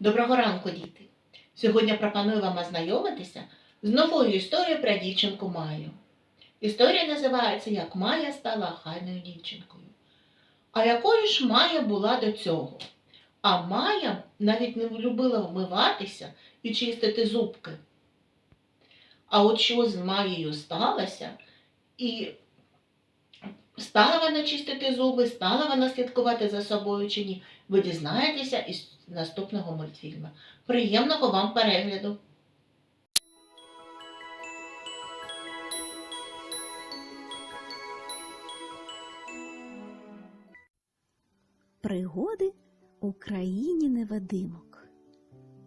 Доброго ранку, діти! Сьогодні пропоную вам ознайомитися з новою історією про дівчинку Маю. Історія називається Як Майя стала охайною дівчинкою. А якою ж Майя була до цього? А Майя навіть не любила вмиватися і чистити зубки. А от що з Маєю сталося, і стала вона чистити зуби, стала вона слідкувати за собою чи ні, ви дізнаєтеся із наступного мультфільму. Приємного вам перегляду! Пригоди у країні невидимок.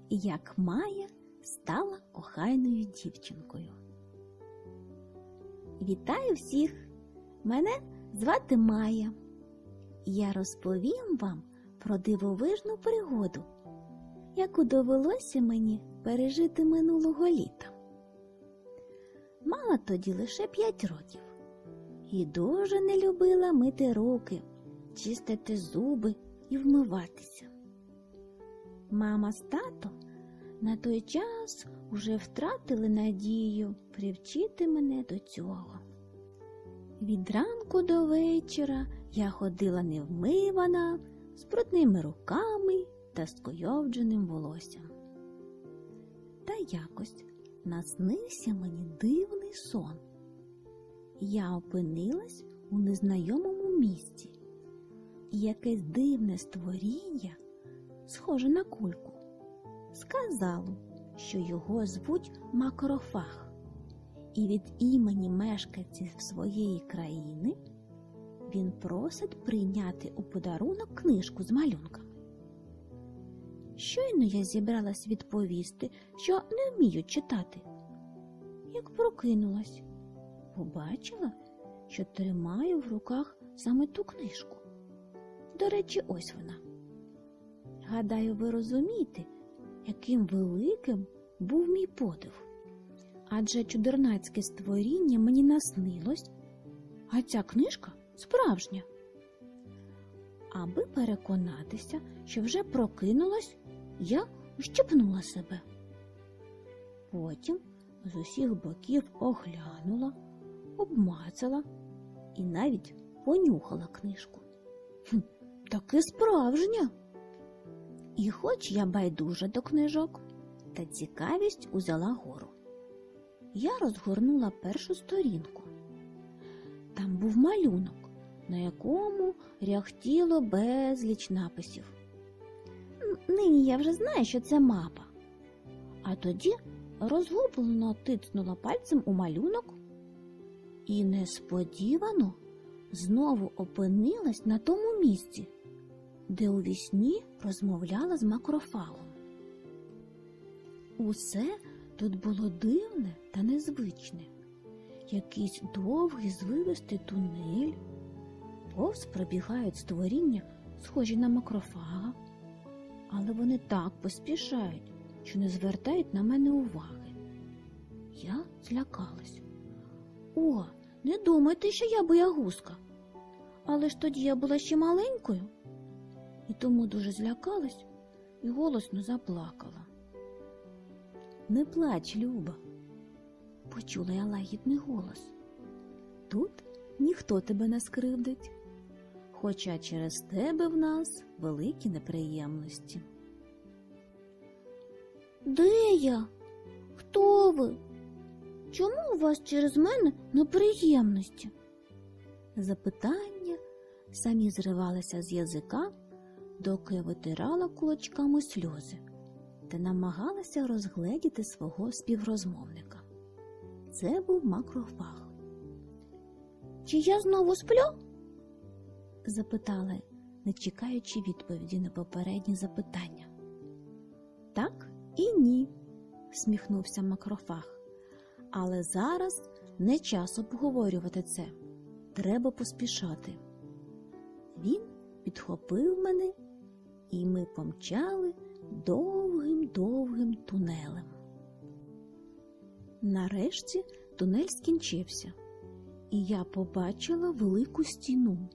Як Майя стала охайною дівчинкою. Вітаю всіх! Мене звати Майя. Я розповім вам про дивовижну пригоду, яку довелося мені пережити минулого літа. Мала тоді лише п'ять років і дуже не любила мити руки чистити зуби і вмиватися. Мама з татом на той час уже втратили надію привчити мене до цього. Від ранку до вечора я ходила невмивана, з брудними руками та скойовдженим волоссям. Та якось наснився мені дивний сон. Я опинилась у незнайомому місці і якесь дивне створіння, схоже на кульку, сказало, що його звуть макрофаг, і від імені мешканців своєї країни він просить прийняти у подарунок книжку з малюнками. Щойно я зібралась відповісти, що не вмію читати. Як прокинулась, побачила, що тримаю в руках саме ту книжку. До речі, ось вона. Гадаю, ви розумієте, яким великим був мій подив. Адже чудернацьке створіння мені наснилось, а ця книжка справжня. Аби переконатися, що вже прокинулась, я щепнула себе. Потім з усіх боків оглянула, обмацала і навіть понюхала книжку. Хм, таки справжня. І хоч я байдужа до книжок, та цікавість узяла гору. Я розгорнула першу сторінку. Там був малюнок, на якому ряхтіло безліч написів. Нині я вже знаю, що це мапа. А тоді розгублено тицнула пальцем у малюнок і несподівано знову опинилась на тому місці, де у вісні розмовляла з макрофагом. Усе тут було дивне та незвичне. Якийсь довгий звивистий тунель, повз пробігають створіння, схожі на макрофага, але вони так поспішають, що не звертають на мене уваги. Я злякалась. О, не думайте, що я боягузка. Але ж тоді я була ще маленькою, і тому дуже злякалась і голосно заплакала. Не плач, Люба, почула я лагідний голос. Тут ніхто тебе не скривдить, хоча через тебе в нас великі неприємності. Де я? Хто ви? Чому у вас через мене неприємності? Запитання самі зривалися з язика, доки я витирала кулачками сльози та намагалася розгледіти свого співрозмовника. Це був макрофаг. Чи я знову сплю? Запитала, не чекаючи відповіді на попередні запитання. Так і ні, сміхнувся макрофаг. Але зараз не час обговорювати це. Треба поспішати. Він підхопив мене, і ми помчали довгим-довгим тунелем. Нарешті тунель скінчився, і я побачила велику стіну,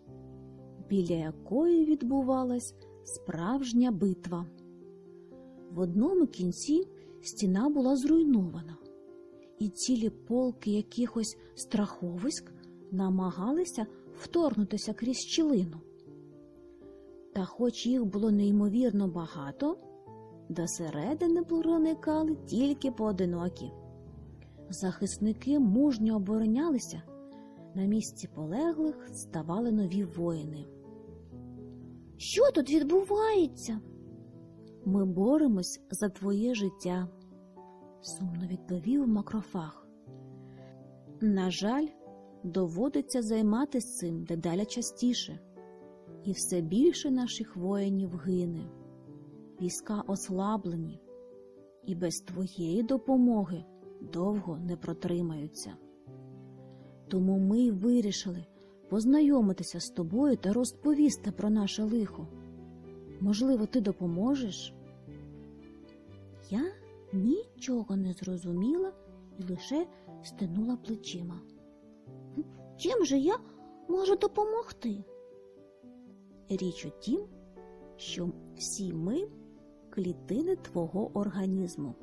біля якої відбувалась справжня битва. В одному кінці стіна була зруйнована, і цілі полки якихось страховиськ намагалися вторгнутися крізь щілину. Та хоч їх було неймовірно багато, до середини проникали тільки поодинокі. Захисники мужньо оборонялися, на місці полеглих ставали нові воїни. Що тут відбувається? Ми боремось за твоє життя, сумно відповів макрофаг. На жаль, доводиться займатися цим дедалі частіше, і все більше наших воїнів гине. Війська ослаблені, і без твоєї допомоги довго не протримаються. Тому ми й вирішили познайомитися з тобою та розповісти про наше лихо. Можливо, ти допоможеш? Я нічого не зрозуміла і лише стинула плечима. Чим же я можу допомогти? Річ у тім, що всі ми клітини твого організму.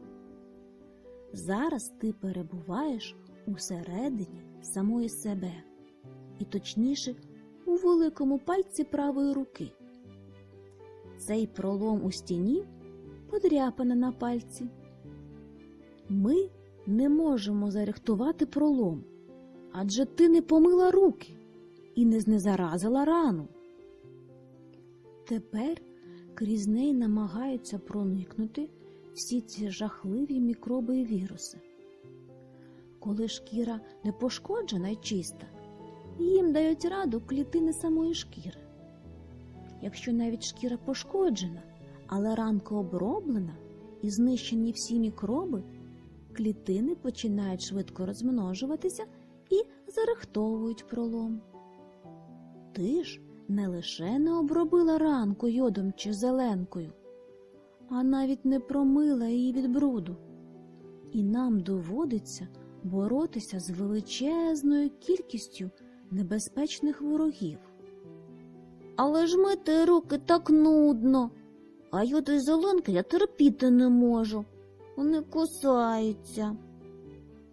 Зараз ти перебуваєш усередині самої себе, і точніше у великому пальці правої руки. Цей пролом у стіні подряпана на пальці. Ми не можемо зарихтувати пролом, адже ти не помила руки і не знезаразила рану. Тепер крізь неї намагаються проникнути всі ці жахливі мікроби і віруси. Коли шкіра не пошкоджена й чиста, їм дають раду клітини самої шкіри. Якщо навіть шкіра пошкоджена, але ранка оброблена і знищені всі мікроби, клітини починають швидко розмножуватися і зарихтовують пролом. Ти ж не лише не обробила ранку йодом чи зеленкою, а навіть не промила її від бруду. І нам доводиться боротися з величезною кількістю небезпечних ворогів. Але ж мити руки так нудно, а йоду і зеленки я терпіти не можу. Вони кусаються.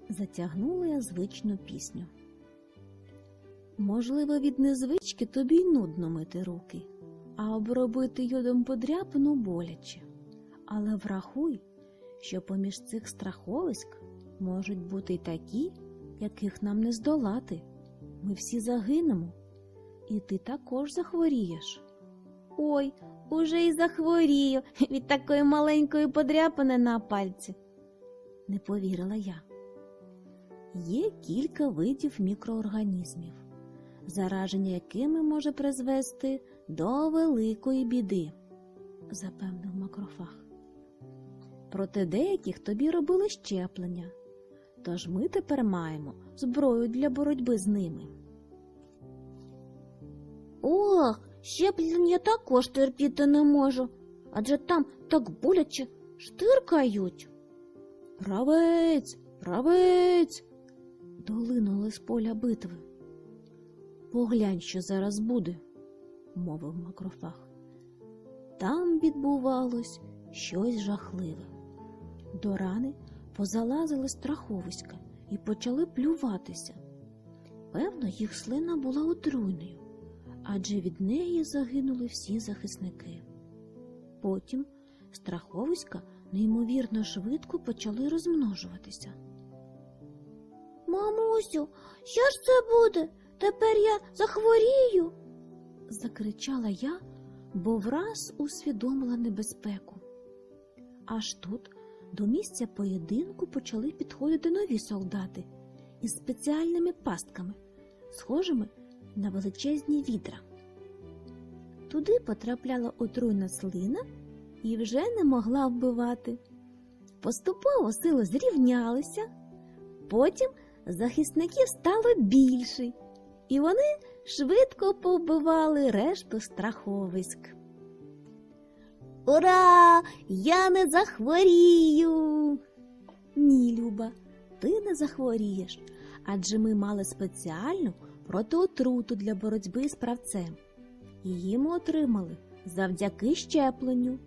Затягнула я звичну пісню. Можливо, від незвички тобі й нудно мити руки, а обробити йодом подряпину боляче. Але врахуй, що поміж цих страховиськ можуть бути й такі, яких нам не здолати. Ми всі загинемо, і ти також захворієш. Ой, уже й захворію від такої маленької подряпини на пальці, не повірила я. Є кілька видів мікроорганізмів, зараження якими може призвести до великої біди, запевнив макрофаг. Проти деяких тобі робили щеплення, тож ми тепер маємо зброю для боротьби з ними. Ох, щеплення я також терпіти не можу, адже там так боляче штиркають. Правець, правець. долинули з поля битви. Поглянь, що зараз буде, мовив макрофаг. Там відбувалось щось жахливе. До рани позалазили страховиська і почали плюватися. Певно, їх слина була отруйною, адже від неї загинули всі захисники. Потім страховиська неймовірно швидко почали розмножуватися. Мамусю, що ж це буде? Тепер я захворію. закричала я, бо враз усвідомила небезпеку. Аж тут до місця поєдинку почали підходити нові солдати із спеціальними пастками, схожими на величезні відра. Туди потрапляла отруйна слина і вже не могла вбивати. Поступово сили зрівнялися, потім захисників стало більше, і вони швидко повбивали решту страховиськ. Ура! Я не захворію. Ні, Люба, ти не захворієш, адже ми мали спеціальну протиотруту для боротьби з правцем. Її ми отримали завдяки щепленню.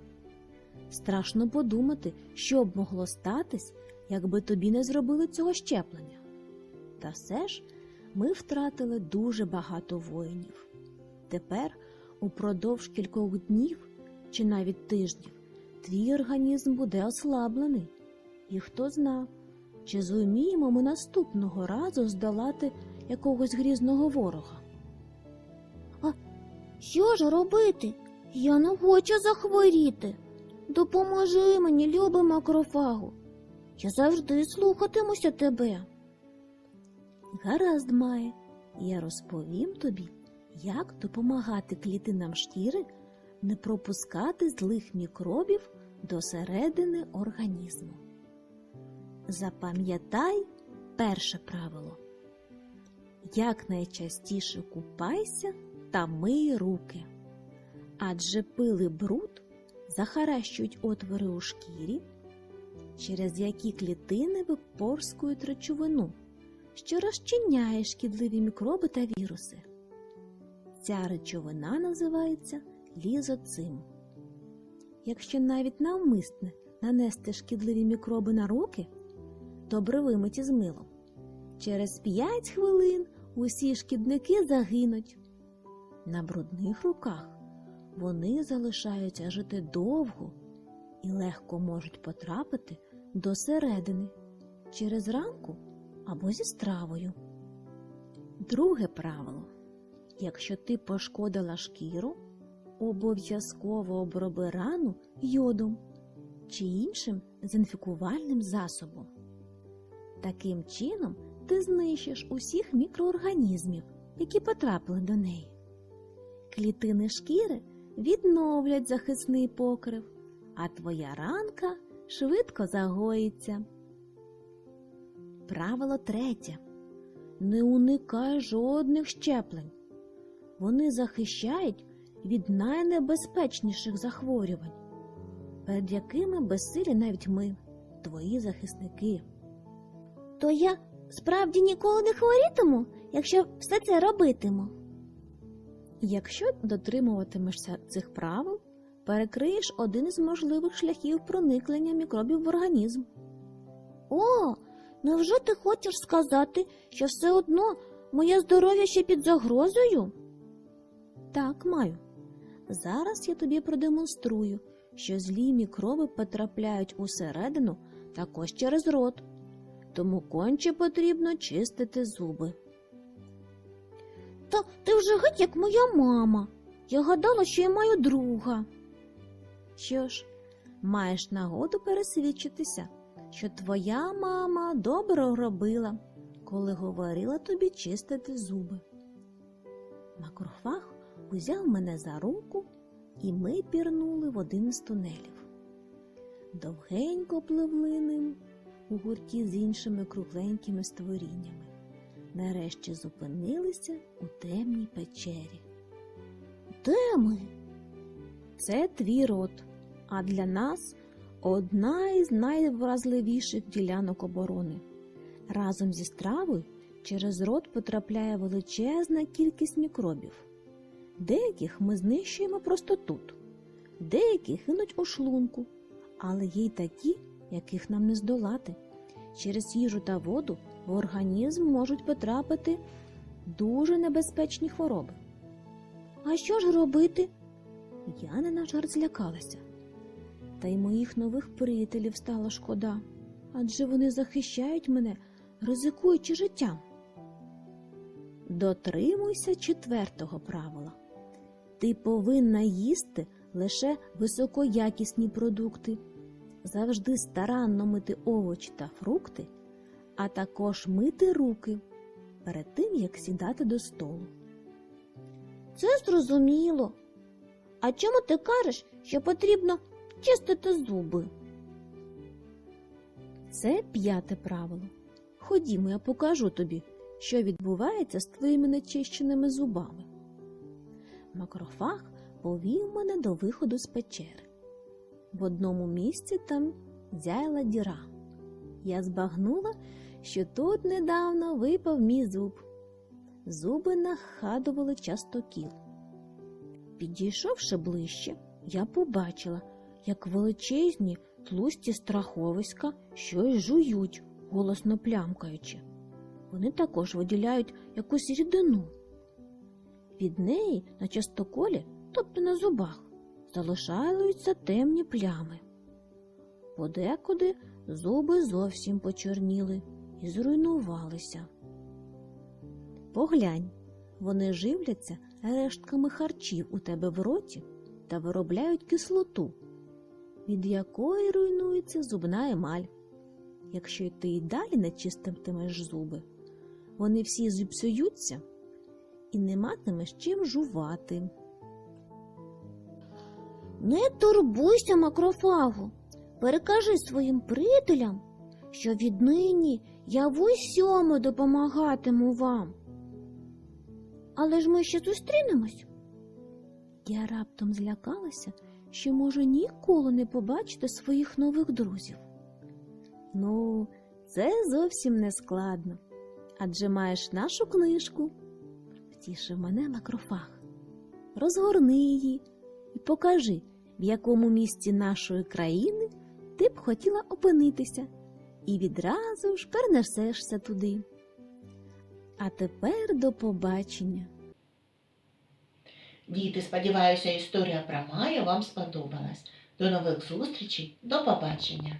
Страшно подумати, що б могло статись, якби тобі не зробили цього щеплення. Та все ж ми втратили дуже багато воїнів. Тепер, упродовж кількох днів чи навіть тижнів, твій організм буде ослаблений. І хто зна, чи зуміємо ми наступного разу здолати якогось грізного ворога. А що ж робити? Я не хочу захворіти. Допоможи мені, любий макрофагу. Я завжди слухатимуся тебе. Гаразд, Має, я розповім тобі, як допомагати клітинам шкіри не пропускати злих мікробів до середини організму. Запам'ятай перше правило. Якнайчастіше купайся та мий руки, адже пили бруд захаращують отвори у шкірі, через які клітини випорскують речовину, що розчиняє шкідливі мікроби та віруси. Ця речовина називається лізоцим. Якщо навіть навмисне нанести шкідливі мікроби на руки, добре вимиті з милом. Через 5 хвилин усі шкідники загинуть. На брудних руках вони залишаються жити довго і легко можуть потрапити до середини через ранку або зі стравою. Друге правило. Якщо ти пошкодила шкіру, обов'язково оброби рану йодом чи іншим дезінфікувальним засобом. Таким чином ти знищиш усіх мікроорганізмів, які потрапили до неї. Клітини шкіри відновлять захисний покрив, а твоя ранка швидко загоїться. Правило третє. Не уникай жодних щеплень. Вони захищають від найнебезпечніших захворювань, перед якими безсилі навіть ми, твої захисники. То я справді ніколи не хворітиму, якщо все це робитиму. Якщо дотримуватимешся цих правил, перекриєш один із можливих шляхів проникнення мікробів в організм. О, невже ти хочеш сказати, що все одно моє здоров'я ще під загрозою? Так, маю. Зараз я тобі продемонструю, що злі мікроби потрапляють усередину також через рот, тому конче потрібно чистити зуби. Та ти вже геть як моя мама. Я гадала, що я маю друга. Що ж, маєш нагоду пересвідчитися, що твоя мама добре робила, коли говорила тобі чистити зуби. Макрофаг узяв мене за руку, і ми пірнули в один із тунелів. Довгенько пливли ним у гурті з іншими кругленькими створіннями нарешті зупинилися у темній печері. Де ми? Це твій рот, а для нас одна із найвразливіших ділянок оборони. Разом зі стравою через рот потрапляє величезна кількість мікробів. Деяких ми знищуємо просто тут, деякі гинуть у шлунку, але є й такі, яких нам не здолати. Через їжу та воду в організм можуть потрапити дуже небезпечні хвороби. А що ж робити? Я не на жарт злякалася. Та й моїх нових приятелів стало шкода, адже вони захищають мене, ризикуючи життям. Дотримуйся четвертого правила. Ти повинна їсти лише високоякісні продукти, завжди старанно мити овочі та фрукти а також мити руки перед тим, як сідати до столу. Це зрозуміло. А чому ти кажеш, що потрібно чистити зуби? Це п'яте правило. Ходімо, я покажу тобі, що відбувається з твоїми нечищеними зубами. Макрофаг повів мене до виходу з печери. В одному місці там зяяла діра. Я збагнула, що тут недавно випав мій зуб. Зуби нагадували частокіл. Підійшовши ближче, я побачила, як величезні тлусті страховиська щось жують, голосно плямкаючи. Вони також виділяють якусь рідину. Від неї на частоколі, тобто на зубах, залишаються темні плями. Подекуди зуби зовсім почорніли і зруйнувалися. Поглянь, вони живляться рештками харчів у тебе в роті та виробляють кислоту, від якої руйнується зубна емаль. Якщо ти й далі не чиститимеш зуби, вони всі зіпсуються і не матимеш чим жувати. Не турбуйся, макрофагу. Перекажи своїм приятелям, що віднині я в усьому допомагатиму вам. Але ж ми ще зустрінемось. Я раптом злякалася, що можу ніколи не побачити своїх нових друзів. Ну, це зовсім не складно, адже маєш нашу книжку. Втішив мене макрофаг. Розгорни її і покажи, в якому місці нашої країни ти б хотіла опинитися, і відразу ж перенесешся туди. А тепер до побачення. Діти, сподіваюся, історія про Маю вам сподобалась. До нових зустрічей, до побачення!